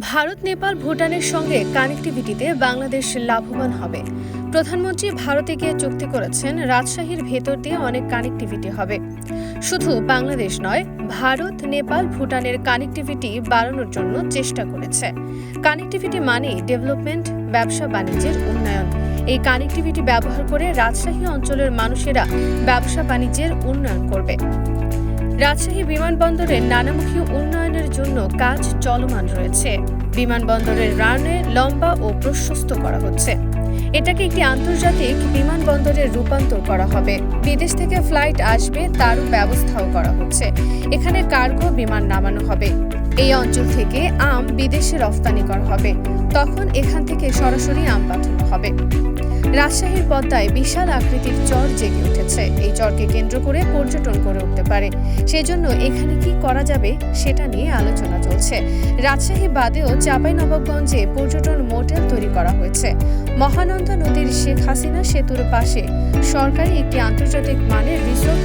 ভারত, নেপাল, ভুটানের সঙ্গে কানেক্টিভিটিতে বাংলাদেশ লাভবান হবে। প্রধানমন্ত্রী ভারতে গিয়ে চুক্তি করেছেন, রাজশাহীর ভেতর দিয়ে অনেক কানেক্টিভিটি হবে। শুধু বাংলাদেশ নয়, ভারত, নেপাল, ভুটানের কানেক্টিভিটি বাড়ানোর জন্য চেষ্টা করেছে। কানেক্টিভিটি মানে ডেভেলপমেন্ট ব্যবসা বাণিজ্যের উন্নয়ন। এই কানেক্টিভিটি ব্যবহার করে রাজশাহী অঞ্চলের মানুষেরা ব্যবসা বাণিজ্যের উন্নয়ন করবে। রাজশাহী বিমানবন্দরের নানামুখী উন্নয়নের জন্য কাজ চলমান রয়েছে। বিমানবন্দরের রানওয়ে লম্বা ও প্রশস্ত করা হচ্ছে। এটাকে একটি আন্তর্জাতিক বিমানবন্দরে রূপান্তর করা হবে। বিদেশ থেকে ফ্লাইট আসবে, তারও ব্যবস্থাও করা হচ্ছে। এখানে কার্গো বিমান নামানো হবে। এই অঞ্চল থেকে আম বিদেশে রফতানি করা হবে। তখন এখান থেকে সরাসরি আম পাঠানো হবে। রাজশাহীর পদ্মায় বিশাল আকৃতির চর জেগে উঠেছে। এই চরকে কেন্দ্র করে পর্যটন করে উঠতে পারে। সেজন্য এখানে কি করা যাবে সেটা নিয়ে আলোচনা চলছে। রাজশাহী বাদেও চাঁপাইনবাবগঞ্জে পর্যটন মোটেল তৈরি করা হয়েছে। মহানন্দা নদীর শেখ হাসিনা সেতুর পাশে সরকারি একটি আন্তর্জাতিক মানের রিসোর্ট